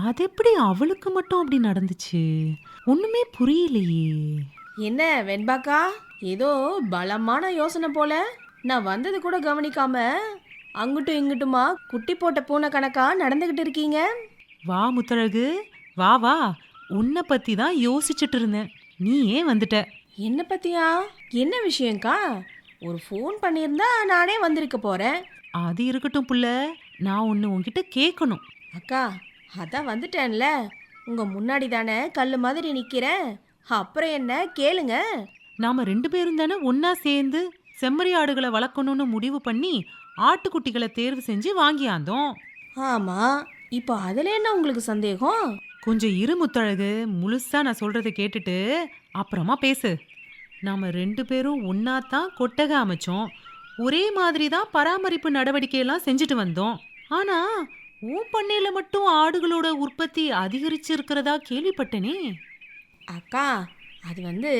அது எப்படி அவளுக்கு மட்டும் அப்படி நடந்துச்சு? ஒண்ணுமே புரியலையே. என்ன வெண்பாக்கா? ஏதோ பலமான யோசனை போல. நான் வந்தது கூட கவனிக்காம அங்கிட்டும் இங்கிட்டுமா குட்டி போட்ட பூனை கணக்கா நடந்துகிட்டு இருக்கீங்க? வா முத்தழகு. வா வா. உன்னை பத்தி தான் யோசிச்சுட்டு இருந்தேன். நீ ஏன் வந்துட்ட? என்ன பத்தியா? என்ன விஷயம்க்கா? ஒரு ஃபோன் பண்ணியிருந்தா நானே வந்திருக்க போறேன். அது இருக்கட்டும் புள்ள. நான் ஒன்று உன்கிட்ட கேட்கணும். அக்கா அதான் வந்துட்டேன்ல. உங்க முன்னாடி தானே கல் மாதிரி நிக்கிறேன் அப்புறம் என்ன? கேளுங்க. நாம ரெண்டு பேரும் தானே ஒண்ணா சேர்ந்து செம்மறி ஆடுகளை வளர்க்கணும்னு முடிவு பண்ணி ஆட்டுக்குட்டிகளை தேர்வு செஞ்சு வாங்கியாந்தோம் ஆமா. இப்போ அதுல என்ன உங்களுக்கு சந்தேகம்? கொஞ்சம் இரு முத்தழகு முழுசா நான் சொல்றத கேட்டுட்டு அப்புறமா பேசு. நாம ரெண்டு பேரும் ஒன்னா தான் கொட்டகை அமைச்சோம். ஒரே மாதிரி தான் பராமரிப்பு நடவடிக்கையெல்லாம் செஞ்சுட்டு வந்தோம். ஆனா உன் பண்ணையில மட்டும் ஆடுகளோட உற்பத்தி அதிகரிச்சு இருக்கிறதா கேள்விப்பட்டனே. அக்கா அது வந்து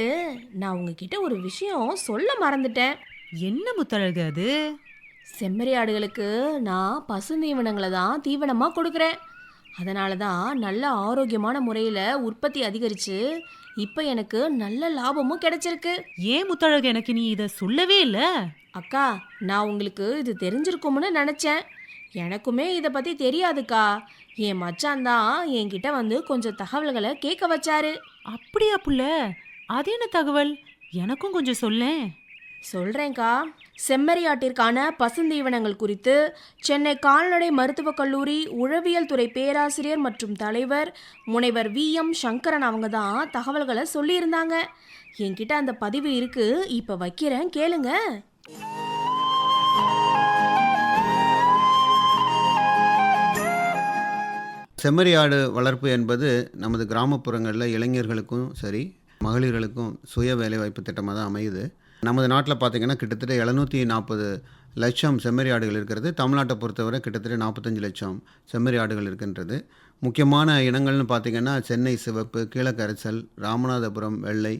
நான் உங்ககிட்ட ஒரு விஷயம் சொல்ல மறந்துட்டேன். என்ன முத்தழகு அது? செம்மறி ஆடுகளுக்கு நான் பசுந்தீவனங்களை தான் தீவனமாக கொடுக்குறேன். அதனால தான் நல்ல ஆரோக்கியமான முறையில் உற்பத்தி அதிகரித்து இப்போ எனக்கு நல்ல லாபமும் கிடைச்சிருக்கு. ஏன் முத்தழகு எனக்கு நீ இத சொல்லவே இல்ல? அக்கா நான் உங்களுக்கு இது தெரிஞ்சிருக்கும்னு நினச்சேன். எனக்குமே இதை பற்றி தெரியாதுக்கா. என் மச்சான் தான் என்கிட்ட வந்து கொஞ்சம் தகவல்களை கேட்க வச்சாரு. அப்படியா புள்ள? அது என்ன தகவல்? எனக்கும் கொஞ்சம் சொல்லேன் சொல்றேன்க்கா. செம்மறியாட்டிற்கான பசுந்தீவனங்கள் குறித்து சென்னை கால்நடை மருத்துவக் கல்லூரி உழவியல் துறை பேராசிரியர் மற்றும் தலைவர் முனைவர் வி. எம். சங்கரன் அவங்க தான் தகவல்களை சொல்லியிருந்தாங்க. என்கிட்ட அந்த பதிவு இருக்கு. இப்போ வைக்கிறேன். கேளுங்க. செம்மறி ஆடு வளர்ப்பு என்பது நமது கிராமப்புறங்களில் இளைஞர்களுக்கும் சரி மகளிர்களுக்கும் சுய வேலைவாய்ப்பு திட்டமாக தான் அமையுது. நமது நாட்டில் பார்த்திங்கன்னா கிட்டத்தட்ட எழுநூற்றி நாற்பது லட்சம் செம்மறி ஆடுகள் இருக்கிறது. தமிழ்நாட்டை பொறுத்தவரை கிட்டத்தட்ட நாற்பத்தஞ்சு லட்சம் செம்மறி ஆடுகள் இருக்கின்றது. முக்கியமான இனங்கள்னு பார்த்திங்கன்னா சென்னை சிவப்பு கீழக்கரைசல் ராமநாதபுரம் வெள்ளை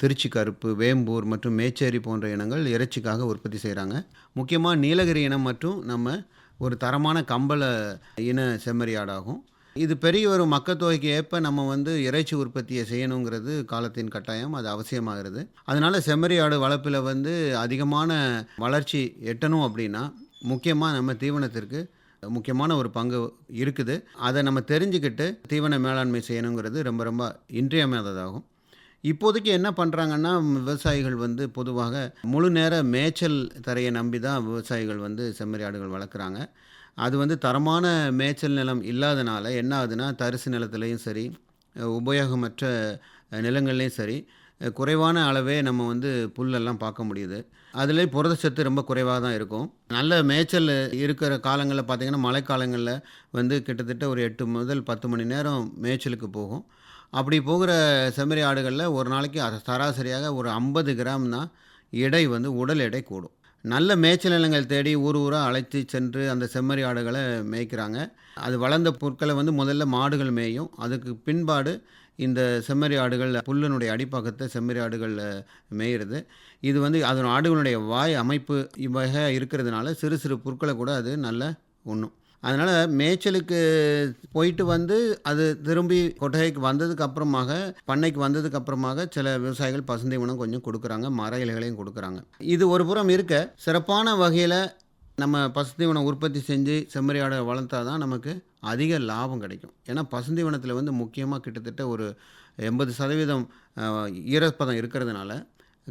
திருச்சி கருப்பு வேம்பூர் மற்றும் மேச்சேரி போன்ற இனங்கள் இறைச்சிக்காக உற்பத்தி செய்கிறாங்க முக்கியமாக நீலகிரி இனம் மற்றும் நம்ம ஒரு தரமான கம்பள இன செம்மறி ஆடாகும். இது பெரிய ஒரு மக்கத்தொகைக்கு ஏற்ப நம்ம வந்து இறைச்சி உற்பத்தியை செய்யணுங்கிறது காலத்தின் கட்டாயம் அது அவசியமாகிறது. அதனால செம்மறி ஆடு வளர்ப்பில் வந்து அதிகமான வளர்ச்சி எட்டணும் அப்படின்னா முக்கியமாக நம்ம தீவனத்திற்கு முக்கியமான ஒரு பங்கு இருக்குது. அதை நம்ம தெரிஞ்சுக்கிட்டு தீவன மேலாண்மை செய்யணுங்கிறது ரொம்ப ரொம்ப இன்றியமையாததாகும். இப்போதைக்கு என்ன பண்ணுறாங்கன்னா விவசாயிகள் வந்து பொதுவாக முழு நேர மேய்ச்சல் தரையை நம்பி தான் விவசாயிகள் வந்து செம்மறி ஆடுகள் வளர்க்குறாங்க. அது வந்து தரமான மேய்ச்சல் நிலம் இல்லாதனால என்ன ஆகுதுன்னா தரிசு நிலத்துலேயும் சரி உபயோகமற்ற நிலங்கள்லேயும் சரி குறைவான அளவே நம்ம வந்து புல்லெல்லாம் பார்க்க முடியுது. அதில் புரதச்சத்து ரொம்ப குறைவாக தான் இருக்கும். நல்ல மேய்ச்சல் இருக்கிற காலங்களில் பார்த்திங்கன்னா மழைக்காலங்களில் வந்து கிட்டத்தட்ட ஒரு எட்டு முதல் பத்து மணி நேரம் மேய்ச்சலுக்கு போகும். அப்படி போகிற செம்மறி ஆடுகளில் ஒரு நாளைக்கு அது சராசரியாக ஒரு ஐம்பது கிராம் தான் எடை வந்து உடல் எடை கூடும். நல்ல மேய்ச்சல் நிலங்கள் தேடி ஊர் ஊராக அழைத்து சென்று அந்த செம்மறி ஆடுகளை மேய்க்கிறாங்க. அது வளர்ந்த பொருட்களை வந்து முதல்ல மாடுகள் மேயும். அதுக்கு பின்பாடு இந்த செம்மறி ஆடுகள் புல்லினுடைய அடிப்பக்கத்தை செம்மறி ஆடுகள் மேயிறது. இது வந்து அதன் ஆடுகளுடைய வாய் அமைப்பு இவ்வகை இருக்கிறதுனால சிறு சிறு புற்களை கூட அது நல்ல உண்ணும். அதனால் மேய்ச்சலுக்கு போயிட்டு வந்து அது திரும்பி கொட்டகைக்கு வந்ததுக்கு அப்புறமாக பண்ணைக்கு வந்ததுக்கு அப்புறமாக சில விவசாயிகள் பசுந்தீவனம் கொஞ்சம் கொடுக்குறாங்க மர இலைகளையும் கொடுக்குறாங்க. இது ஒரு புறம் இருக்க சிறப்பான வகையில் நம்ம பசுந்தீவனம் உற்பத்தி செஞ்சு செம்மறியாடை வளர்த்தா தான் நமக்கு அதிக லாபம் கிடைக்கும். ஏன்னா பசுந்தீவனத்தில் வந்து முக்கியமாக கிட்டத்தட்ட ஒரு எண்பது சதவீதம் ஈரப்பதம் இருக்கிறதுனால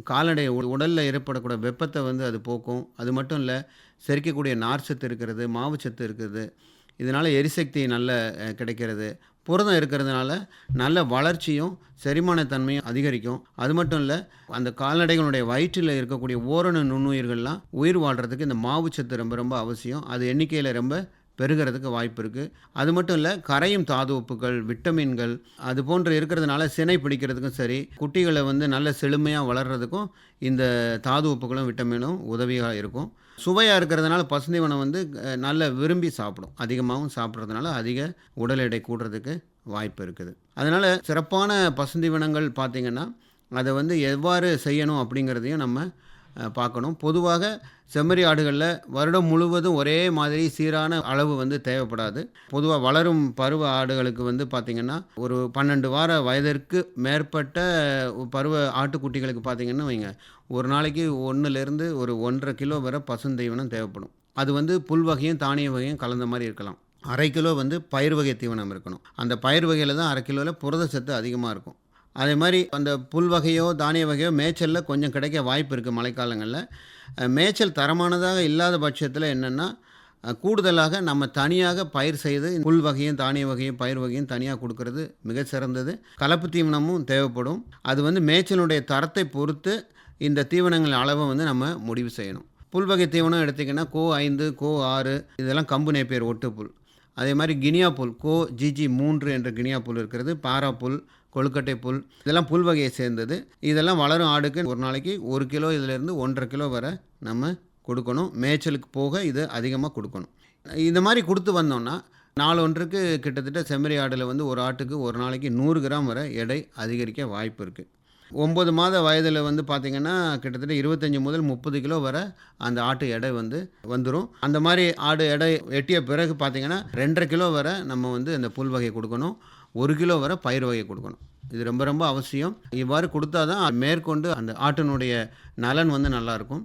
கால்நடை உடலில் ஏற்படக்கூடிய வெப்பத்தை வந்து அது போக்கும். அது மட்டும் இல்லை செரிக்கக்கூடிய நார்ச்சத்து இருக்கிறது மாவுச்சத்து இருக்கிறது இதனால் எரிசக்தி நல்ல கிடைக்கிறது. புரதம் இருக்கிறதுனால நல்ல வளர்ச்சியும் செரிமானத்தன்மையும் அதிகரிக்கும். அது மட்டும் இல்லை அந்த கால்நடைகளுடைய வயிற்றில் இருக்கக்கூடிய ஓரணு நுண்ணுயிர்கள்லாம் உயிர் வாழ்கிறதுக்கு இந்த மாவுச்சத்து ரொம்ப ரொம்ப அவசியம். அது எண்ணிக்கையில் ரொம்ப பெருகிறதுக்கு வாய்ப்பு இருக்குது அது மட்டும் இல்லை கரையும் தாது உப்புகள் விட்டமின்கள் அது போன்று இருக்கிறதுனால சினை பிடிக்கிறதுக்கும் சரி குட்டிகளை வந்து நல்ல செழுமையாக வளர்கிறதுக்கும் இந்த தாது உப்புகளும் விட்டமினும் உதவியாக இருக்கும். சுவையாக இருக்கிறதுனால பசுந்தீவனம் வந்து நல்ல விரும்பி சாப்பிடும். அதிகமாகவும் சாப்பிட்றதுனால அதிக உடல் எடை கூடுறதுக்கு வாய்ப்பு இருக்குது. அதனால் சிறப்பான பசுந்தீவனங்கள் பார்த்திங்கன்னா அதை வந்து எவ்வாறு செய்யணும் அப்படிங்கிறதையும் நம்ம பார்க்கணும். பொதுவாக செம்மறி ஆடுகளில் வருடம் முழுவதும் ஒரே மாதிரி சீரான அளவு வந்து தேவைப்படாது. பொதுவாக வளரும் பருவ ஆடுகளுக்கு வந்து பார்த்திங்கன்னா ஒரு பன்னெண்டு வார வயதிற்கு மேற்பட்ட பருவ ஆட்டுக்குட்டிகளுக்கு பார்த்திங்கன்னா வைங்க ஒரு நாளைக்கு ஒன்றுலேருந்து ஒரு ஒன்றரை கிலோ வரை பசுந்தீவனம் தேவைப்படும். அது வந்து புல் வகையும் தானிய வகையும் கலந்த மாதிரி இருக்கலாம். அரை கிலோ வந்து பயிர் வகை தீவனம் இருக்கணும். அந்த பயிர் வகையில் தான் அரை கிலோவில் புரதச்சத்து அதிகமாக இருக்கும். அதே மாதிரி அந்த புல் வகையோ தானிய வகையோ மேய்ச்சலில் கொஞ்சம் கிடைக்க வாய்ப்பு இருக்குது மழைக்காலங்களில். மேய்ச்சல் தரமானதாக இல்லாத பட்சத்தில் என்னென்னா கூடுதலாக நம்ம தனியாக பயிர் செய்து புல் வகையும் தானிய வகையும் பயிர் வகையும் தனியாக கொடுக்கறது மிக சிறந்தது. கலப்பு தீவனமும் தேவைப்படும். அது வந்து மேய்ச்சலுடைய தரத்தை பொறுத்து இந்த தீவனங்கள் அளவை வந்து நம்ம முடிவு செய்யணும். புல் வகை தீவனம் எடுத்திங்கன்னா கோ ஐந்து கோ ஆறு இதெல்லாம் கம்பு நேப்பியர் ஒட்டுப்புல். அதே மாதிரி கினியா புல் கோ ஜிஜி மூன்று என்ற கினியா புல் இருக்கிறது. பாரா புல் கொழுக்கட்டை புல் இதெல்லாம் புல் வகையை சேர்ந்தது. இதெல்லாம் வளரும் ஆடுக்கு ஒரு நாளைக்கு ஒரு கிலோ இதிலேருந்து ஒன்றரை கிலோ வரை நம்ம கொடுக்கணும். மேய்ச்சலுக்கு போக இது அதிகமாக கொடுக்கணும். இந்த மாதிரி கொடுத்து வந்தோம்னா நாலு ஒன்றுக்கு கிட்டத்தட்ட செம்மறி ஆடில் வந்து ஒரு ஆட்டுக்கு ஒரு நாளைக்கு நூறு கிராம் வரை எடை அதிகரிக்க வாய்ப்பு இருக்குது ஒம்பது மாத வயதில் வந்து பார்த்திங்கன்னா கிட்டத்தட்ட இருபத்தஞ்சி முதல் முப்பது கிலோ வரை அந்த ஆட்டு எடை வந்து வந்துடும் அந்த மாதிரி ஆடு எடை எட்டிய பிறகு பார்த்திங்கன்னா ரெண்டரை கிலோ வரை நம்ம வந்து அந்த புல் வகை கொடுக்கணும். ஒரு கிலோ வரை பயிர் வகை கொடுக்கணும். இது ரொம்ப ரொம்ப அவசியம். இவ்வாறு கொடுத்தா தான் மேற்கொண்டு அந்த ஆட்டினுடைய நலன் வந்து நல்லாயிருக்கும்.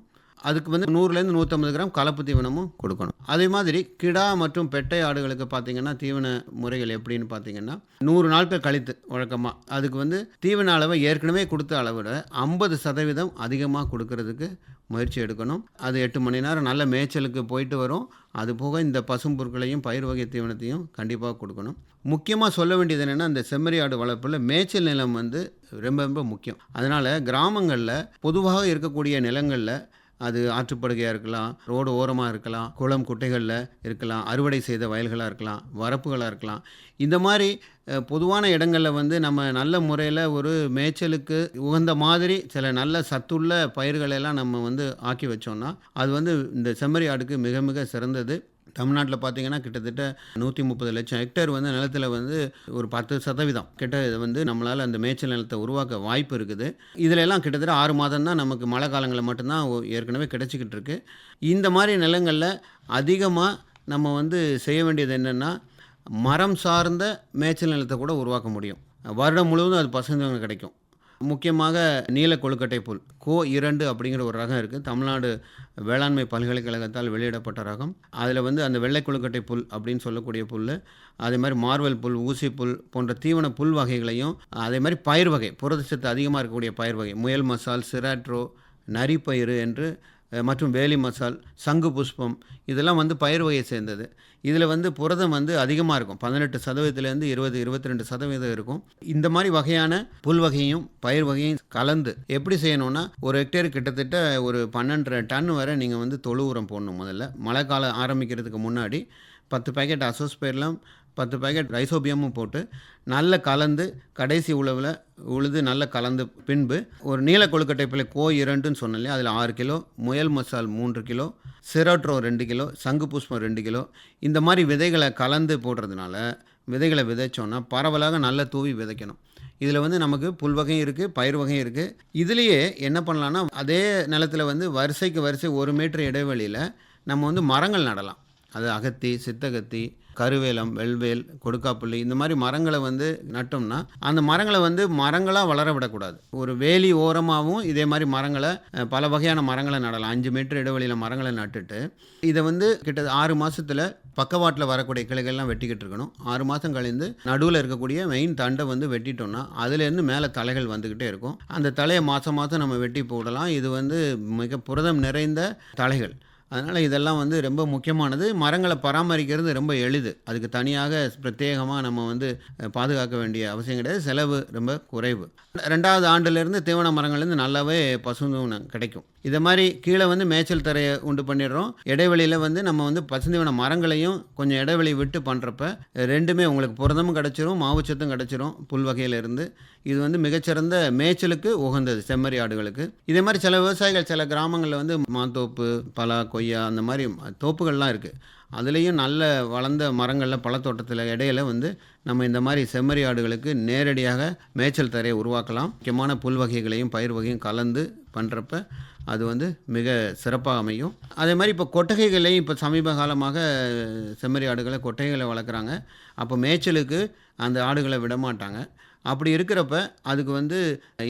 அதுக்கு வந்து நூறுலேருந்து நூற்றம்பது கிராம் கலப்பு தீவனமும் கொடுக்கணும். அதே மாதிரி கிடா மற்றும் பெட்டை ஆடுகளுக்கு பார்த்தீங்கன்னா தீவன முறைகள் எப்படின்னு பார்த்தீங்கன்னா நூறு நாட்கள் கழித்து வழக்கமாக அதுக்கு வந்து தீவன அளவை ஏற்கனவே கொடுத்த அளவை விட ஐம்பது சதவீதம் அதிகமாக கொடுக்கறதுக்கு முயற்சி எடுக்கணும். அது எட்டு மணி நேரம் நல்ல மேய்ச்சலுக்கு போயிட்டு வரும். அது போக இந்த பசும்பொருட்களையும் பயிர் வகை தீவனத்தையும் கண்டிப்பாக கொடுக்கணும். முக்கியமாக சொல்ல வேண்டியது என்னென்னா இந்த செம்மறி ஆடு வளர்ப்பில் மேய்ச்சல் நிலம் வந்து ரொம்ப ரொம்ப முக்கியம். அதனால் கிராமங்களில் பொதுவாக இருக்கக்கூடிய நிலங்களில் அது ஆற்றுப்படுகையாக இருக்கலாம் ரோடு ஓரமாக இருக்கலாம் குளம் குட்டைகளில் இருக்கலாம் அறுவடை செய்த வயல்களாக இருக்கலாம் வரப்புகளாக இருக்கலாம். இந்த மாதிரி பொதுவான இடங்களில் வந்து நம்ம நல்ல முறையில் ஒரு மேய்ச்சலுக்கு உகந்த மாதிரி சில நல்ல சத்துள்ள பயிர்களெல்லாம் நம்ம வந்து ஆக்கி வச்சோம்னா அது வந்து இந்த செம்மறி ஆடுக்கு மிக மிக சிறந்தது. தமிழ்நாட்டில் பார்த்தீங்கன்னா கிட்டத்தட்ட நூற்றி முப்பது லட்சம் ஹெக்டேர் வந்து நிலத்தில் வந்து ஒரு பத்து சதவீதம். கிட்ட இது வந்து நம்மளால் அந்த மேய்ச்சல் நிலத்தை உருவாக்க வாய்ப்பு இருக்குது. இதில் எல்லாம் கிட்டத்தட்ட ஆறு மாதம் தான் நமக்கு மழை காலங்களில் மட்டும்தான் ஏற்கனவே கிடச்சிக்கிட்டு இருக்கு. இந்த மாதிரி நிலங்களில் அதிகமாக நம்ம வந்து செய்ய வேண்டியது என்னென்னா மரம் சார்ந்த மேய்ச்சல் நிலத்தை கூட உருவாக்க முடியும். வருடம் முழுவதும் அது பசங்க கிடைக்கும். முக்கியமாக நீல கொழுக்கட்டை புல் கோ இரண்டு அப்படிங்கிற ஒரு ரகம் இருக்குது தமிழ்நாடு வேளாண்மை பல்கலைக்கழகத்தால் வெளியிடப்பட்ட ரகம். அதில் வந்து அந்த வெள்ளை கொழுக்கட்டை புல் அப்படின்னு சொல்லக்கூடிய புல் அதே மாதிரி மார்வல் புல் ஊசி புல் போன்ற தீவன புல் வகைகளையும் அதே மாதிரி பயிர் வகை புரதச்சத்து அதிகமாக இருக்கக்கூடிய பயிர் வகை முயல் மசால் சிராட்ரோ நரிப்பயிறு என்று மற்றும் வேலி மசால் சங்கு புஷ்பம் இதெல்லாம் வந்து பயிர் வகையை சேர்ந்தது. இதில் வந்து புரதம் வந்து அதிகமாக இருக்கும். பதினெட்டு சதவீதத்துலேருந்து இருபது இருபத்தி ரெண்டு சதவீதம் இருக்கும். இந்த மாதிரி வகையான புல் வகையும் பயிர் வகையும் கலந்து எப்படி செய்யணும்னா ஒரு ஹெக்டேர் கிட்டத்தட்ட ஒரு பன்னெண்டரை டன் வரை நீங்கள் வந்து தொழு உரம் போடணும் முதல்ல. மழை காலம் ஆரம்பிக்கிறதுக்கு முன்னாடி பத்து பேக்கெட் அசோஸ்பேர்லாம் பத்து பேக்கெட் ரைசோபியமும் போட்டு நல்ல கலந்து கடைசி உழவில் உழுது நல்ல கலந்து பின்பு ஒரு நீல கொழுக்கட்டை பிள்ளை கோ இரண்டுன்னு சொன்னேன் அதில் ஆறு கிலோ முயல் மசால் மூன்று கிலோ சிரோட்ரோ ரெண்டு கிலோ சங்கு புஷ்பம் ரெண்டு கிலோ. இந்த மாதிரி விதைகளை கலந்து போடுறதுனால விதைகளை விதைச்சோன்னா பரவலாக நல்ல தூவி விதைக்கணும். இதில் வந்து நமக்கு புல் வகையும் இருக்குது பயிர் வகையும் இருக்குது இதுலேயே என்ன பண்ணலான்னா அதே நிலத்தில் வந்து வரிசைக்கு வரிசை ஒரு மீட்டர் இடைவெளியில் நம்ம வந்து மரங்கள் நடலாம். அது அகத்தி சித்தகத்தி கருவேலம் வெள்வேல் கொடுக்காப்புள்ளி இந்த மாதிரி மரங்களை வந்து நட்டோம்னா அந்த மரங்களை வந்து மரங்களாக வளர விடக்கூடாது. ஒரு வேலி ஓரமாகவும் இதே மாதிரி மரங்களை பல வகையான மரங்களை நடலாம். அஞ்சு மீட்டர் இடைவெளியில் மரங்களை நட்டுட்டு இதை வந்து கிட்ட ஆறு மாதத்தில் பக்கவாட்டில் வரக்கூடிய கிளைகள்லாம் வெட்டிக்கிட்டு இருக்கணும். ஆறு மாதம் கழிந்து நடுவில் இருக்கக்கூடிய மெயின் தண்டை வந்து வெட்டிட்டோம்னா அதுலேருந்து மேலே தலைகள் வந்துக்கிட்டே இருக்கும். அந்த தலையை மாதம் மாதம் நம்ம வெட்டி போடலாம். இது வந்து மிக புரதம் நிறைந்த தலைகள். அதனால் இதெல்லாம் வந்து ரொம்ப முக்கியமானது. மரங்களை பராமரிக்கிறது ரொம்ப எளிது. அதுக்கு தனியாக பிரத்யேகமாக நம்ம வந்து பாதுகாக்க வேண்டிய அவசியம் கிடையாது. செலவு ரொம்ப குறைவு. ரெண்டாவது ஆண்டுலேருந்து தீவன மரங்கள்லேருந்து நல்லாவே பசுந்தீவனம் கிடைக்கும். இதை மாதிரி கீழே வந்து மேய்ச்சல் தரையை உண்டு பண்ணிடுறோம். இடைவெளியில் வந்து நம்ம வந்து பசுந்தீவன மரங்களையும் கொஞ்சம் இடைவெளி விட்டு பண்ணுறப்ப ரெண்டுமே உங்களுக்கு புரதமும் கிடச்சிரும் மாவுச்சத்தும் கிடச்சிரும் புல் வகையிலிருந்து. இது வந்து மிகச்சிறந்த மேய்ச்சலுக்கு உகந்தது செம்மறி ஆடுகளுக்கு. இதே மாதிரி சில விவசாயிகள் சில கிராமங்களில் வந்து மாந்தோப்பு பலா கொய்யா அந்த மாதிரி தோப்புகள்லாம் இருக்குது அதுலேயும் நல்ல வளர்ந்த மரங்களில் பழத்தோட்டத்தில் இடையில வந்து நம்ம இந்த மாதிரி செம்மறி ஆடுகளுக்கு நேரடியாக மேய்ச்சல் தரையை உருவாக்கலாம். முக்கியமான புல் வகைகளையும் பயிர் வகையும் கலந்து பண்ணுறப்ப அது வந்து மிக சிறப்பாக அமையும். அதே மாதிரி இப்போ கொட்டகைகளையும் இப்போ சமீப காலமாக செம்மறி ஆடுகளை கொட்டகைகளை வளர்க்குறாங்க. அப்போ மேய்ச்சலுக்கு அந்த ஆடுகளை விட மாட்டாங்க. அப்படி இருக்கிறப்ப அதுக்கு வந்து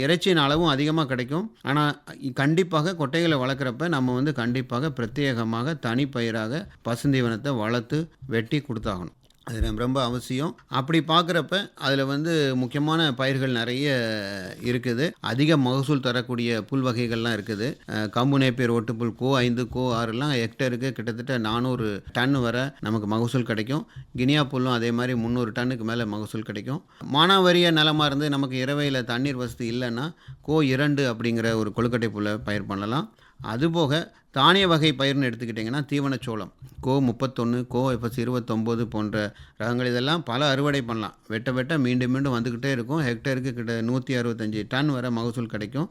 இறைச்சியின் அளவும் அதிகமாக கிடைக்கும். ஆனால் கண்டிப்பாக கொட்டைகளை வளர்க்குறப்ப நம்ம வந்து கண்டிப்பாக பிரத்யேகமாக தனிப்பயிராக பசுந்தீவனத்தை வளர்த்து வெட்டி கொடுத்தாகணும். அது ரொம்ப ரொம்ப அவசியம். அப்படி பார்க்குறப்ப அதில் வந்து முக்கியமான பயிர்கள் நிறைய இருக்குது. அதிக மகசூல் தரக்கூடிய புல் வகைகள்லாம் இருக்குது. கம்புனே கம்பு நேப்பியர் ஒட்டுப்புல் கோ ஐந்து கோ ஆறுலாம் ஹெக்டருக்கு கிட்டத்தட்ட நானூறு டன் வரை நமக்கு மகசூல் கிடைக்கும். கினியா புல்லும் அதே மாதிரி முந்நூறு டன்னுக்கு மேலே மகசூல் கிடைக்கும். மானாவரிய நிலமாக இருந்து நமக்கு இரவையில் தண்ணீர் வசதி இல்லைன்னா கோ இரண்டு அப்படிங்கிற ஒரு கொழுக்கட்டை புல்லை பயிர் பண்ணலாம். அதுபோக தானிய வகை பயிர்னு எடுத்துக்கிட்டிங்கன்னா தீவனச்சோளம் கோ முப்பத்தொன்று கோ எஃப்எஸ் இருபத்தொம்போது போன்ற ரகங்கள். இதெல்லாம் பல அறுவடை பண்ணலாம். வெட்ட வெட்ட மீண்டும் மீண்டும் வந்துக்கிட்டே இருக்கும். ஹெக்டருக்கு கிட்ட நூற்றி அறுபத்தஞ்சி டன் வர மகசூல் கிடைக்கும்.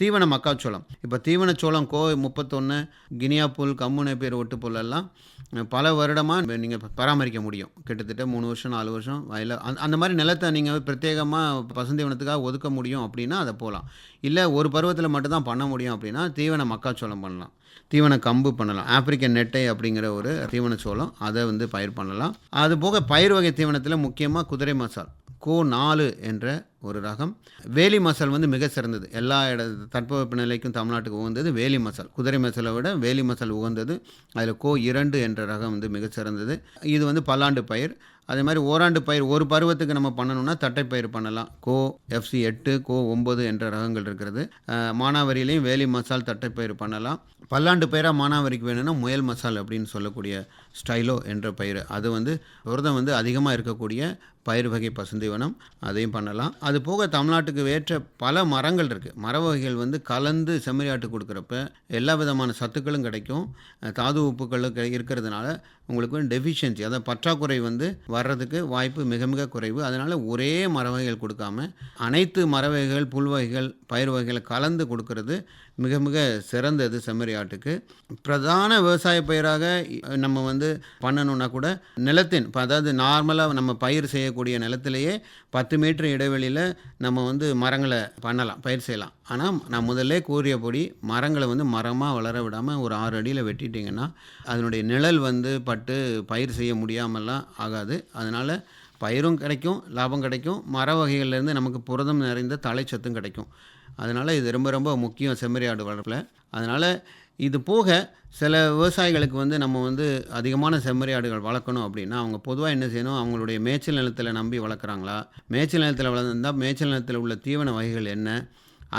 தீவன மக்காச்சோளம். இப்போ தீவனச்சோளம் கோ முப்பத்தொன்று கினியா புல் கம்முனை பேர் ஒட்டுப்புல் எல்லாம் பல வருடமாக நீங்கள் பராமரிக்க முடியும். கிட்டத்தட்ட மூணு வருஷம் நாலு வருஷம் வயலில் அந்த அந்த மாதிரி நிலத்தை நீங்கள் பிரத்யேகமாக பசுந்தீவனத்துக்காக ஒதுக்க முடியும் அப்படின்னா அதை போகலாம் இல்லை ஒரு பருவத்தில் மட்டும்தான் பண்ண முடியும் அப்படின்னா தீவன மக்காச்சோளம் பண்ணலாம். தீவன கம்பு பண்ணலாம். ஆப்பிரிக்கன் நெட்டை அப்படிங்கிற ஒரு தீவன சோளம் அதை வந்து பயிர் பண்ணலாம். அது போக பயிர் வகை தீவனத்தில் முக்கியமாக குதிரை மசால் கோ நாலு என்ற ஒரு ரகம். வேலி மசால் வந்து மிக சிறந்தது. எல்லா இட தட்பவெப்ப நிலைக்கும் தமிழ்நாட்டுக்கு உகந்தது வேலி மசால். குதிரை மசாலை விட வேலி மசால் உகந்தது. அதில் கோ இரண்டு என்ற ரகம் வந்து மிக சிறந்தது. இது வந்து பல்லாண்டு பயிர். அதே மாதிரி ஓராண்டு பயிர் ஒரு பருவத்துக்கு நம்ம பண்ணணும்னா தட்டைப்பயிர் பண்ணலாம். கோ எஃப்சி எட்டு கோ ஒம்பது என்ற ரகங்கள் இருக்கிறது. மானாவரியிலையும் வேலி மசால் தட்டைப்பயிர் பண்ணலாம். பல்லாண்டு பயிராக மானாவரிக்கு வேணும்னா முயல் மசால் அப்படின்னு சொல்லக்கூடிய ஸ்டைலோ என்ற பயிர் அது வந்து புரதம் வந்து அதிகமாக இருக்கக்கூடிய பயிர் வகை பசுந்திவனம். அதையும் பண்ணலாம். அது போக தமிழ்நாட்டுக்கு ஏற்ற பல மரங்கள் இருக்குது மர வகைகள் வந்து கலந்து செம்மறியாட்டு கொடுக்குறப்ப எல்லா விதமான சத்துக்களும் கிடைக்கும். தாது உப்புக்களும் இருக்கிறதுனால உங்களுக்கு டெஃபிஷியன்சி அதாவது பற்றாக்குறை வந்து வர்றதுக்கு வாய்ப்பு மிக மிக குறைவு. அதனால் ஒரே மர வகைகள் கொடுக்காம அனைத்து மர வகைகள் புல் வகைகள் பயிர் வகைகளை கலந்து கொடுக்கறது மிக மிக சிறந்தது செம்மறி ஆட்டுக்கு. பிரதான விவசாய பயிராக நம்ம வந்து பண்ணணும்னா கூட நிலத்தின் இப்போ அதாவது நார்மலாக நம்ம பயிர் செய்யக்கூடிய நிலத்திலேயே பத்து மீட்டர் இடைவெளியில் நம்ம வந்து மரங்களை பண்ணலாம் பயிர் செய்யலாம். ஆனால் நான் முதல்ல கூறியபடி மரங்களை வந்து மரமாக வளர விடாமல் ஒரு ஆறு அடியில் வெட்டிட்டிங்கன்னா அதனுடைய நிழல் வந்து பாட்டு பயிர் செய்ய முடியாமலாம் ஆகாது. அதனால் பயிரும் கிடைக்கும் லாபம் கிடைக்கும். மர வகைகள்லேருந்து நமக்கு புரதம் நிறைந்த தலைச்சத்தும் கிடைக்கும். அதனால் இது ரொம்ப ரொம்ப முக்கியம் செம்மறி ஆடு வளர்ப்பில். அதனால் இது போக சில விவசாயிகளுக்கு வந்து நம்ம வந்து அதிகமான செம்மறி ஆடுகள் வளர்க்கணும் அப்படின்னா அவங்க பொதுவாக என்ன செய்யணும்? அவங்களுடைய மேய்ச்சல் நிலத்தில் நம்பி வளர்க்குறாங்களா? மேய்ச்சல் நிலத்தில் வளர்ந்துருந்தால் மேய்ச்சல் நிலத்தில் உள்ள தீவன வகைகள் என்ன?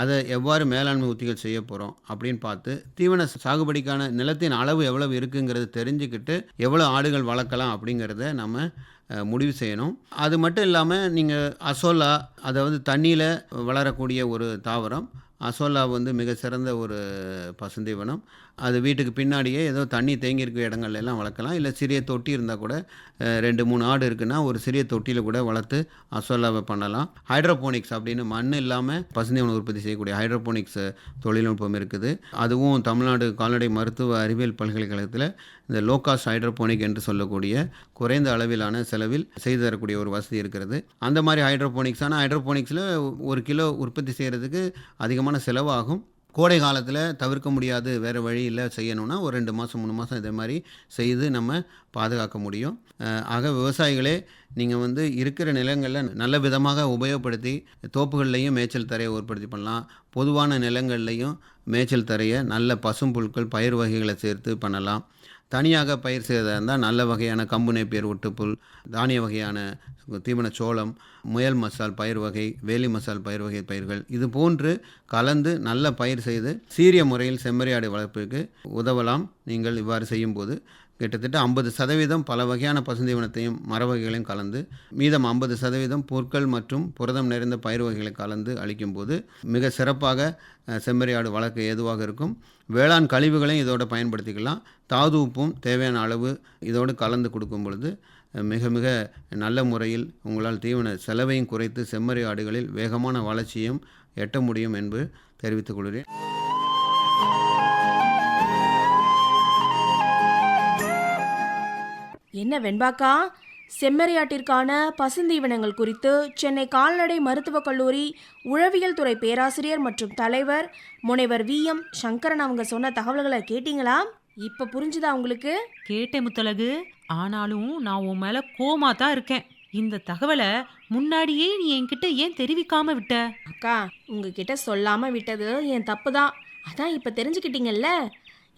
அதை எவ்வாறு மேலாண்மை உத்திகள் செய்ய போகிறோம் அப்படின்னு பார்த்து தீவன சாகுபடிக்கான நிலத்தின் அளவு எவ்வளவு இருக்குங்கிறது தெரிஞ்சுக்கிட்டு எவ்வளோ ஆடுகள் வளர்க்கலாம் அப்படிங்கிறத நம்ம முடிவு செய்யணும். அது மட்டும் இல்லாமல் நீங்கள் அசோலா வந்து தண்ணியில் வளரக்கூடிய ஒரு தாவரம் அசோலா வந்து மிக சிறந்த ஒரு பசுந்தீவனம். அது வீட்டுக்கு பின்னாடியே ஏதோ தண்ணி தேங்கியிருக்க இடங்கள்ல எல்லாம் வளர்க்கலாம். இல்லை சிறிய தொட்டி இருந்தால் கூட ரெண்டு மூணு ஆடு இருக்குன்னா ஒரு சிறிய தொட்டியில் கூட வளர்த்து அசோலாவை பண்ணலாம். ஹைட்ரோபோனிக்ஸ் அப்படின்னு மண் இல்லாமல் பசுந்தீவன உற்பத்தி செய்யக்கூடிய ஹைட்ரோபோனிக்ஸ் தொழில்நுட்பம் இருக்குது. அதுவும் தமிழ்நாடு கால்நடை மருத்துவ அறிவியல் பல்கலைக்கழகத்தில் இந்த லோ காஸ்ட் ஹைட்ரோபோனிக் என்று சொல்லக்கூடிய குறைந்த அளவிலான செலவில் செய்து தரக்கூடிய ஒரு வசதி இருக்கிறது. அந்த மாதிரி ஹைட்ரோபோனிக்ஸ் ஆனால் ஹைட்ரோபோனிக்ஸில் ஒரு கிலோ உற்பத்தி செய்கிறதுக்கு அதிகமான செலவாகும். கோடை காலத்தில் தவிர்க்க முடியாது வேறு வழியில் செய்யணும்னா ஒரு ரெண்டு மாதம் மூணு மாதம் இதே மாதிரி செய்து நம்ம பாதுகாக்க முடியும். ஆக விவசாயிகளே நீங்கள் வந்து இருக்கிற நிலங்களில் நல்ல விதமாக உபயோகப்படுத்தி தோப்புகள்லையும் மேய்ச்சல் தரையை உற்படுத்தி பண்ணலாம். பொதுவான நிலங்கள்லையும் மேய்ச்சல் தரையை நல்ல பசும்புல்கள் பயிர் வகைகளை சேர்த்து பண்ணலாம். தனியாக பயிர் செய்ததாக இருந்தால் நல்ல வகையான கம்பு நேப்பியர் ஒட்டுப்புல் தானிய வகையான தீவன சோளம் முயல் மசால் பயிர் வகை வேலி மசால் பயிர் வகை பயிர்கள். இது போன்று கலந்து நல்ல பயிர் செய்து சீரிய முறையில் செம்மறியாடு வளர்ப்பிற்கு உதவலாம். நீங்கள் இவ்வாறு செய்யும்போது கிட்டத்தட்ட ஐம்பது சதவீதம் பல வகையான பசுந்தீவனத்தையும் மர வகைகளையும் கலந்து மீதம் ஐம்பது சதவீதம் புற்கள் மற்றும் புரதம் நிறைந்த பயிர் வகைகளை கலந்து அளிக்கும்போது மிக சிறப்பாக செம்மறியாடு வளர்க்க ஏதுவாக இருக்கும். வேளாண் கழிவுகளையும் இதோட பயன்படுத்திக்கலாம். தாது உப்பும் தேவையான அளவு இதோடு கலந்து கொடுக்கும் பொழுது மிக மிக நல்ல முறையில் உங்களால் தீவன செலவையும் குறைத்து செம்மறி ஆடுகளில் வேகமான வளர்ச்சியும் எட்ட முடியும் என்று தெரிவித்துக் கொள்கிறேன். என்ன வெண்பாக்கா? செம்மறியாட்டிற்கான பசுந்தீவனங்கள் குறித்து சென்னை கால்நடை மருத்துவக் கல்லூரி உழவியல் துறை பேராசிரியர் மற்றும் தலைவர் முனைவர் வி. எம். சங்கரன் அவங்க சொன்ன தகவல்களை கேட்டிங்களா? இப்போ புரிஞ்சுதா உங்களுக்கு? கேட்டேன் முத்தழகு. ஆனாலும் நான் உன் மேல கோமா தான் இருக்கேன். இந்த தகவலை முன்னாடியே நீ என்கிட்ட ஏன் தெரிவிக்காம விட்ட? அக்கா உங்ககிட்ட சொல்லாம விட்டது என் தப்பு தான் அதான் இப்போ தெரிஞ்சுக்கிட்டீங்கல்ல?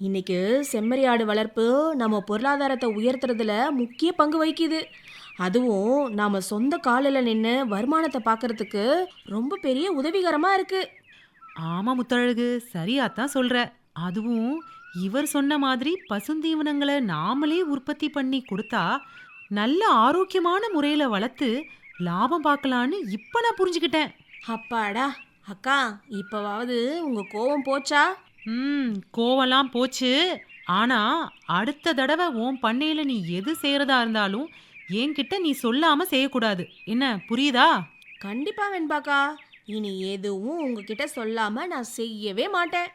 இன்னைக்கு செம்மறியாடு வளர்ப்பு நம்ம பொருளாதாரத்தை உயர்த்துறதுல முக்கிய பங்கு வகிக்குது. அதுவும் நாம சொந்த காலில் நின்று வருமானத்தை பார்க்கறதுக்கு ரொம்ப பெரிய உதவிகரமா இருக்கு. ஆமா முத்தழகு சரியாத்தான் சொல்ற. அதுவும் இவர் சொன்ன மாதிரி பசுந்தீவனங்களை நாமளே உற்பத்தி பண்ணி கொடுத்தா நல்ல ஆரோக்கியமான முறையில வளர்த்து லாபம் பார்க்கலான்னு இப்ப நான் புரிஞ்சுக்கிட்டேன். அப்பாடா அக்கா இப்போவாவது உங்க கோவம் போச்சா? ம் கோவம்லாம் போச்சு. ஆனா அடுத்த தடவை உன் பண்ணையில நீ எது செய்யறதா இருந்தாலும் என்கிட்ட நீ சொல்லாம செய்யக்கூடாது. என்ன புரியுதா? கண்டிப்பா வெண்பாக்கா. இனி எதுவும் உங்ககிட்ட சொல்லாம நான் செய்யவே மாட்டேன்.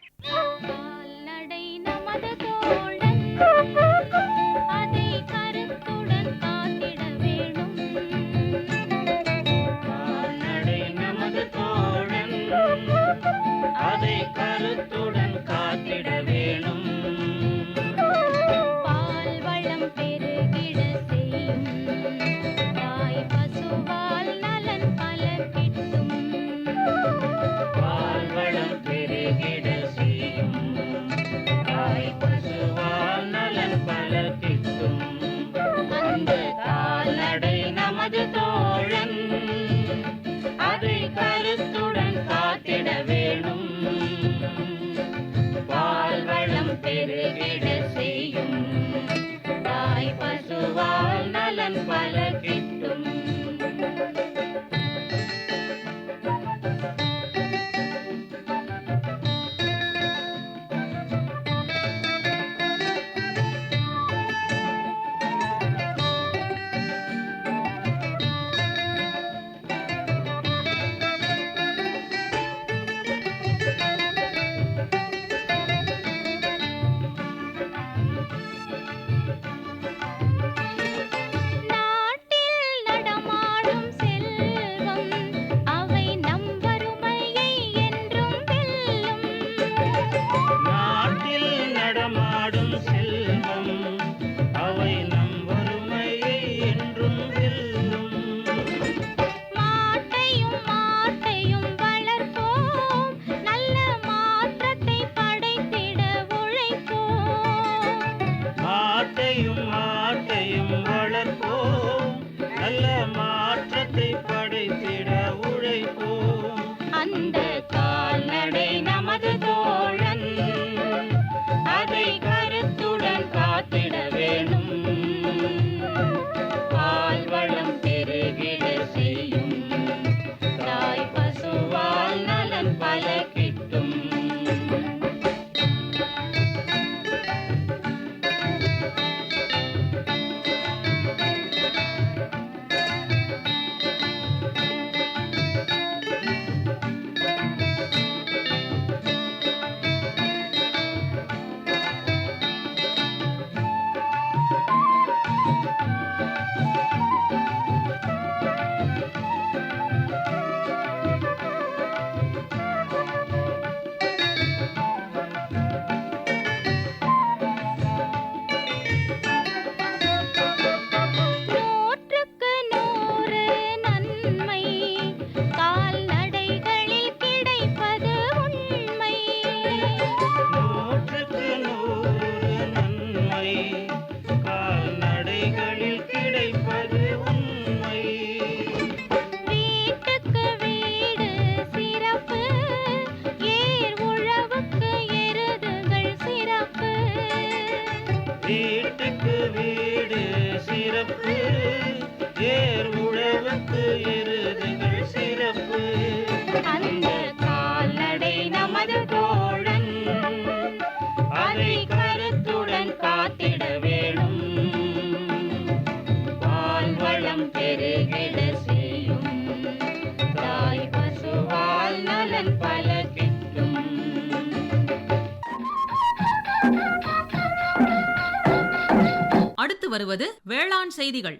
வருவது வேளாண் செய்திகள்.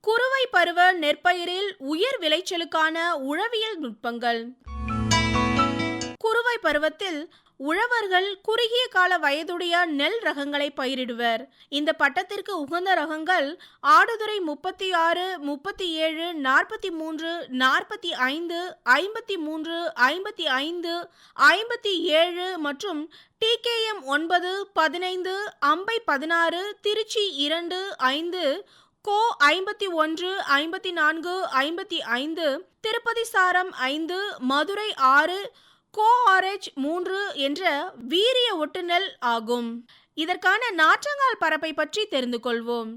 குறுவை பருவ நெற்பயிரில் உயர் விளைச்சலுக்கான உழவியல் நுட்பங்கள். குறுவை பருவத்தில் உழவர்கள் குறுகிய கால வயதுடைய நெல் ரகங்களை பயிரிடுவர். இந்த பட்டத்திற்கு உகந்த ரகங்கள் ஆடுதுறை முப்பத்தி ஆறு முப்பத்தி ஏழு நாற்பத்தி மூன்று நாற்பத்தி ஐந்து ஐம்பத்தி மூன்று ஐம்பத்தி ஐந்து ஐம்பத்தி ஏழு மற்றும் டிகேஎம் ஒன்பது பதினைந்து அம்பை பதினாறு திருச்சி இரண்டு ஐந்து கோ ஐம்பத்தி ஒன்று ஐம்பத்தி நான்கு ஐம்பத்தி ஐந்து திருப்பதி சாரம் ஐந்து மதுரை ஆறு கோ மூன்று என்ற வீரிய ஒட்டுநெல் ஆகும். இதற்கான நாற்றங்கால் பரப்பை பற்றி தெரிந்து கொள்வோம்.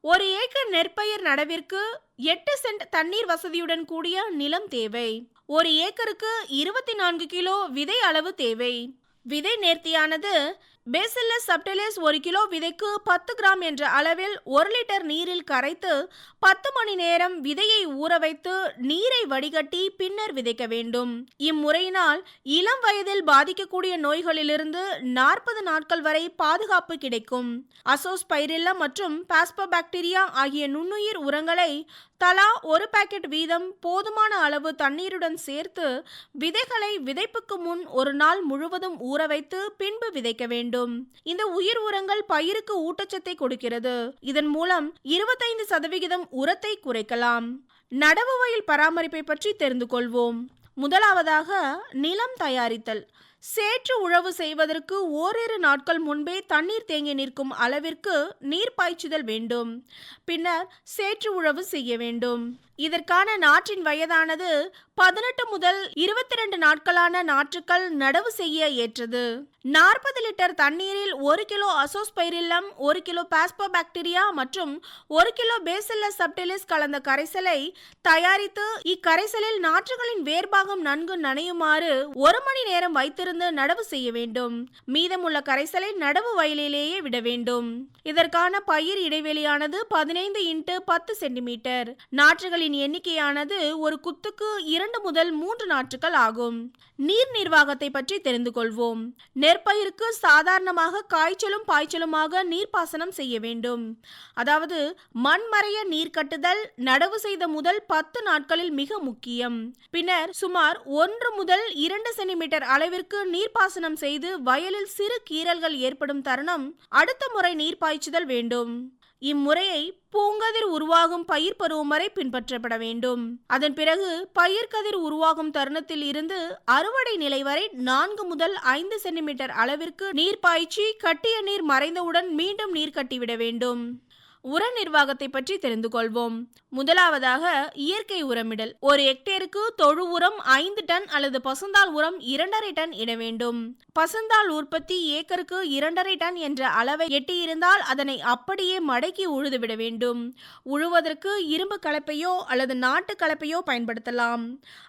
ஒரு ஏக்கர் நெற்பயிர் நடவிற்கு எட்டு சென்ட் தண்ணீர் வசதியுடன் கூடிய நிலம் தேவை. ஒரு ஏக்கருக்கு இருபத்தி நான்கு கிலோ விதை அளவு தேவை. விதை நேர்த்தியானது பேசில்லஸ் சப்டிலிஸ் ஒரு கிலோ விதைக்கு பத்து கிராம் என்ற அளவில் ஒரு லிட்டர் நீரில் கரைத்து பத்து மணி நேரம் விதையை ஊற வைத்து நீரை வடிகட்டி பின்னர் விதைக்க வேண்டும். இம்முறையினால் இளம் வயதில் பாதிக்கக்கூடிய நோய்களிலிருந்து நாற்பது நாட்கள் வரை பாதுகாப்பு கிடைக்கும். அசோஸ்பைரில்லா மற்றும் பாஸ்போபாக்டீரியா ஆகிய நுண்ணுயிர் உரங்களை தலா ஒரு பாக்கெட் வீதம் போதுமான அளவு தண்ணீருடன் சேர்த்து விதைகளை விதைப்புக்கு முன் ஒரு நாள் முழுவதும் ஊற வைத்து பின்பு விதைக்க வேண்டும். இந்த உயிர் உரங்கள் பயிருக்கு ஊட்டச்சத்தை கொடுக்கிறது. இதன் மூலம் இருபத்தைந்து சதவிகிதம் உரத்தை குறைக்கலாம். நடவு வயல் பராமரிப்பை பற்றி தெரிந்து கொள்வோம். முதலாவதாக நிலம் தயாரித்தல். சேற்று உழவு செய்வதற்கு ஓரிரு நாட்கள் முன்பே தண்ணீர் தேங்கி நிற்கும் அளவிற்கு நீர் பாய்ச்சுதல் வேண்டும். பின்னர் சேற்று உழவு செய்ய வேண்டும். இதற்கான நாற்றின் வயதானது பதினெட்டு முதல் இருபத்தி ரெண்டு நாட்களான நாற்றுக்கள் நடவு செய்ய ஏற்றது. நாற்பது லிட்டர் தண்ணீரில் ஒரு கிலோ அசோஸ்பைரில்லம் ஒரு கிலோ பாஸ்போபாக்டீரியா மற்றும் ஒரு கிலோ பேசில்லஸ் சப்டிலிஸ் கலந்த கரைசலை தயாரித்து இக்கரைசலில் நாற்றுகளின் வேர்பாகம் நன்கு நனையுமாறு ஒரு மணி நேரம் வைத்திருந்து நடவு செய்ய வேண்டும். மீதமுள்ள கரைசலை நடவு வயலிலேயே விட வேண்டும். இதற்கான பயிர் இடைவெளியானது பதினைந்து இன்ட்டு பத்து சென்டிமீட்டர். நாற்றுகளின் எண்ணிக்கையானது ஒரு குத்துக்கு இரண்டு முதல் மூன்று நாற்றுகள் ஆகும். நீர் நிர்வாகத்தை பற்றி தெரிந்து கொள்வோம். நெற்பயிருக்கு சாதாரணமாக காய்ச்சலும் பாய்ச்சலுமாக நீர்ப்பாசனம் செய்ய வேண்டும். அதாவது மண்மறைய நீர் கட்டுதல் நடவு செய்த முதல் பத்து நாட்களில் மிக முக்கியம். பின்னர் சுமார் ஒன்று முதல் இரண்டு சென்டிமீட்டர் அளவிற்கு நீர்ப்பாசனம் செய்து வயலில் சிறு கீறல்கள் ஏற்படும் தருணம் அடுத்த முறை நீர் பாய்ச்சுதல் வேண்டும். இம்முறையை பூங்கதிர் உருவாகும் பயிர் பருவம் வரை பின்பற்றப்பட வேண்டும். அதன் பிறகு பயிர்கதிர் உருவாகும் தருணத்தில் இருந்து அறுவடை நிலை வரை நான்கு முதல் ஐந்து சென்டிமீட்டர் அளவிற்கு நீர் பாய்ச்சி கட்டிய நீர் மறைந்தவுடன் மீண்டும் நீர் கட்டிவிட வேண்டும். உர நிர்வாகத்தை பற்றி தெரிந்து கொள்வோம். முதலாவதாக இயற்கை உரமிடல். ஒரு ஹெக்டேருக்கு தொழு உரம் ஐந்து டன் அல்லது பசுந்தாள் உரம் இரண்டரை டன் இட வேண்டும். பசுந்தாள் உற்பத்தி ஏக்கருக்கு இரண்டரை டன் என்ற அளவை எட்டியிருந்தால் அதனை அப்படியே மடக்கி உழுதுவிட வேண்டும். உழுவதற்கு இரும்பு கலப்பையோ அல்லது நாட்டு கலப்பையோ பயன்படுத்தலாம்.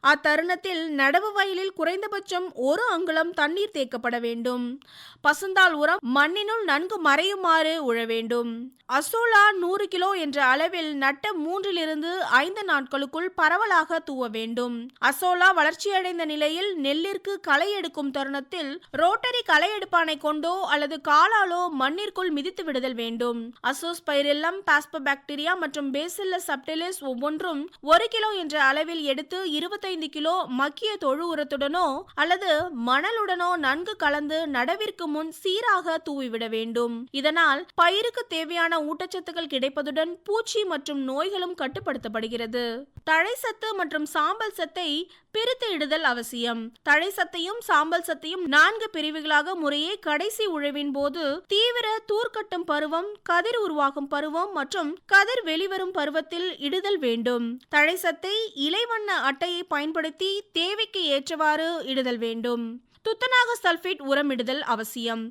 அத்தருணத்தில் நடவு வயலில் குறைந்தபட்சம் ஒரு அங்குலம் தண்ணீர் தேக்கப்பட வேண்டும். பசுந்தாள் உரம் மண்ணினுள் நன்கு மறையுமாறு உழ வேண்டும். அசோலா நூறு கிலோ என்ற அளவில் நட்ட மூன்று மூன்றிலிருந்து ஐந்து நாட்களுக்குள் பரவலாக தூவ வேண்டும். அசோலா வளர்ச்சியடைந்த நிலையில் நெல்லிற்கு களை எடுக்கும் தருணத்தில் ரோட்டரி களை எடுப்பானை கொண்டோ அல்லது காலாலோ மண்ணிற்குள் மிதித்து விடுதல் வேண்டும். அசோஸ்பைரில்லம் பாஸ்போபாக்டீரியா மற்றும் பேசில்ல சப்டிலிஸ் ஒவ்வொன்றும் ஒரு கிலோ என்ற அளவில் எடுத்து இருபத்தைந்து கிலோ மக்கிய தொழு உரத்துடனோ அல்லது மணலுடனோ நன்கு கலந்து நடவிற்கு முன் சீராக தூவிவிட வேண்டும். இதனால் பயிருக்கு தேவையான ஊட்டச்சத்துக்கள் கிடைப்பதுடன் பூச்சி மற்றும் நோய்களும் கட்டுப்படுத்தப்படுகிறது. தழை சத்து மற்றும் சாம்பல் சத்தை பிரித்து இடுதல் அவசியம். தழை சத்தையும் சாம்பல் சத்தையும் நான்கு பிரிவுகளாக முறையே கடைசி உழவின் போது தீவிர தூர்க்கட்டும் பருவம் கதிர் உருவாகும் பருவம் மற்றும் கதிர் வெளிவரும் பருவத்தில் இடுதல் வேண்டும். தழை சத்தை இலைவண்ண அட்டையை பயன்படுத்தி தேவைக்கு ஏற்றவாறு இடுதல் வேண்டும். துத்தநாக சல்ஃபேட் உரமிடுதல் அவசியம்.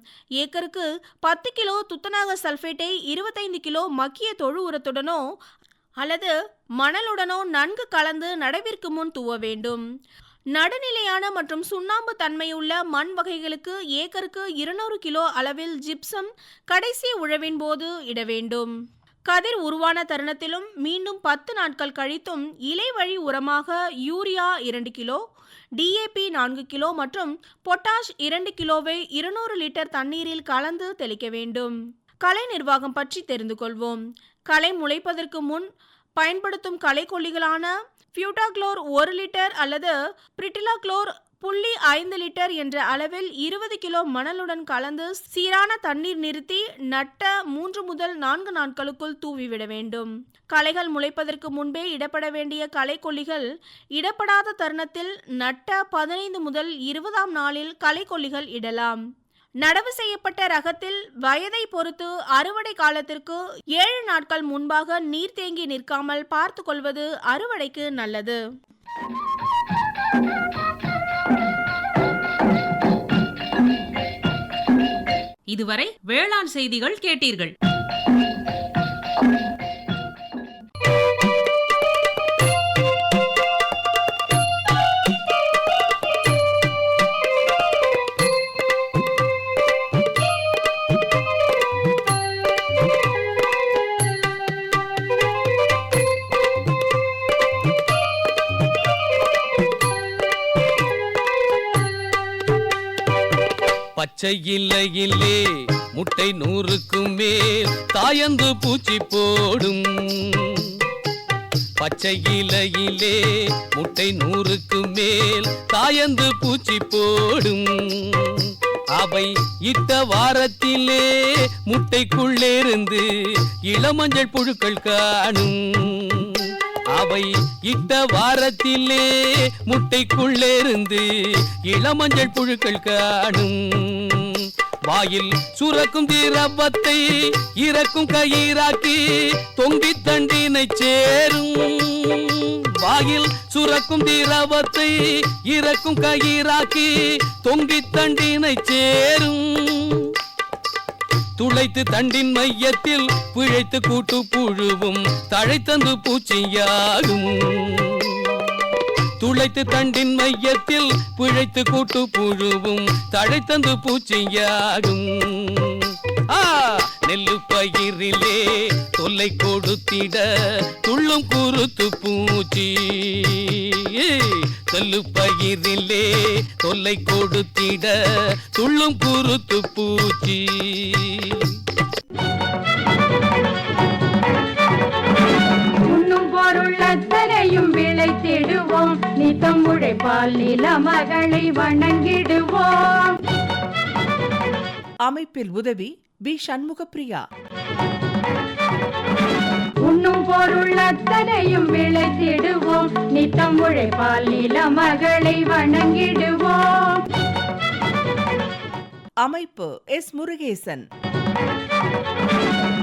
ஏக்கருக்கு பத்து கிலோ துத்தநாக சல்ஃபேட்டை இருபத்தைந்து கிலோ மக்கிய தொழு உரத்துடனோ அல்லது மணலுடனோ நன்கு கலந்து நடவிற்கு முன் தூவ வேண்டும். நடுநிலையான மற்றும் சுண்ணாம்பு தன்மையுள்ள மண் வகைகளுக்கு ஏக்கருக்கு இருநூறு கிலோ அளவில் ஜிப்சம் கடைசி உழவின் போது இட வேண்டும். கதிர் உருவான தருணத்திலும் மீண்டும் பத்து நாட்கள் கழித்தும் இலை வழி உரமாக யூரியா இரண்டு கிலோ டிஏபி நான்கு கிலோ மற்றும் பொட்டாஷ் இரண்டு கிலோவை இருநூறு லிட்டர் தண்ணீரில் கலந்து தெளிக்க வேண்டும். கலை நிர்வாகம் பற்றி தெரிந்து கொள்வோம். களை முளைப்பதற்கு முன் பயன்படுத்தும் களைக்கொல்லிகளான ஃபியூட்டாக்ளோர் ஒரு லிட்டர் அல்லது பிரிட்டிலாக்ளோர் புள்ளி ஐந்து லிட்டர் என்ற அளவில் இருபது கிலோ மணலுடன் கலந்து சீரான தண்ணீர் நிறுத்தி நட்ட மூன்று முதல் நான்கு நாட்களுக்குள் தூவிவிட வேண்டும். களைகள் முளைப்பதற்கு முன்பே இடப்பட வேண்டிய களைக்கொல்லிகள் இடப்படாத தருணத்தில் நட்ட பதினைந்து முதல் இருபதாம் நாளில் களைக்கொல்லிகள் இடலாம். நடவு செய்யப்பட்ட ரகத்தில் வயதை பொறுத்து அறுவடை காலத்திற்கு ஏழு நாட்கள் முன்பாக நீர் தேங்கி நிற்காமல் பார்த்து கொள்வது அறுவடைக்கு நல்லது. இதுவரை வேளாண் செய்திகள் கேட்டீர்கள். பச்சை இலையிலே முட்டை நூறுக்கும் மேல் தாயந்து பூச்சி போடும். பச்சை இலையிலே முட்டை நூறுக்கு மேல் தாயந்து பூச்சி போடும். அவை இட்ட வாரத்திலே முட்டைக்குள்ளேருந்து இளமஞ்சள் புழுக்கள் காணும். அவை இட்ட வாரத்திலே முட்டைக்குள்ளேருந்து இளமஞ்சள் புழுக்கள் காணும். வாயில் சுரக்கும் திரவத்தை இறக்கும் கயிறாக்கி தொங்கி தண்டினை சேரும். வாயில் சுரக்கும் திரவத்தை இறக்கும் கயிறாக்கி தொங்கி தண்டினை சேரும். துளைத்து தண்டின் மையத்தில் பிழைத்து கூட்டு புழுவும் தழைத்தந்து பூச்சியாகும் துளைத்து தண்டின் மையத்தில் பிழைத்து கூட்டு புழுவும் தழைத்தந்து பூச்சியாகும். நெல்லு பயிரிலே தொல்லை கொடுத்திட துள்ளும் குருத்து பூச்சி. நெல்லு பயிரிலே தொல்லை கொடுத்திட துள்ளும் குருத்து பூச்சி. உண்ணும் பொருள் அத்தனையும் விளைத்திடுவோம் நித்தம் உழைப்பால் நில மகளை வணங்கிடுவோம். அமைப்பில் உதவி பி சண்முகப்பிரியா. உண்ணும் பொருள் அத்தனையும் விளைத்திடுவோம் நித்தம் உழைப்பால் நில மகளை வணங்கிடுவோம். அமைப்பு எஸ். முருகேசன்.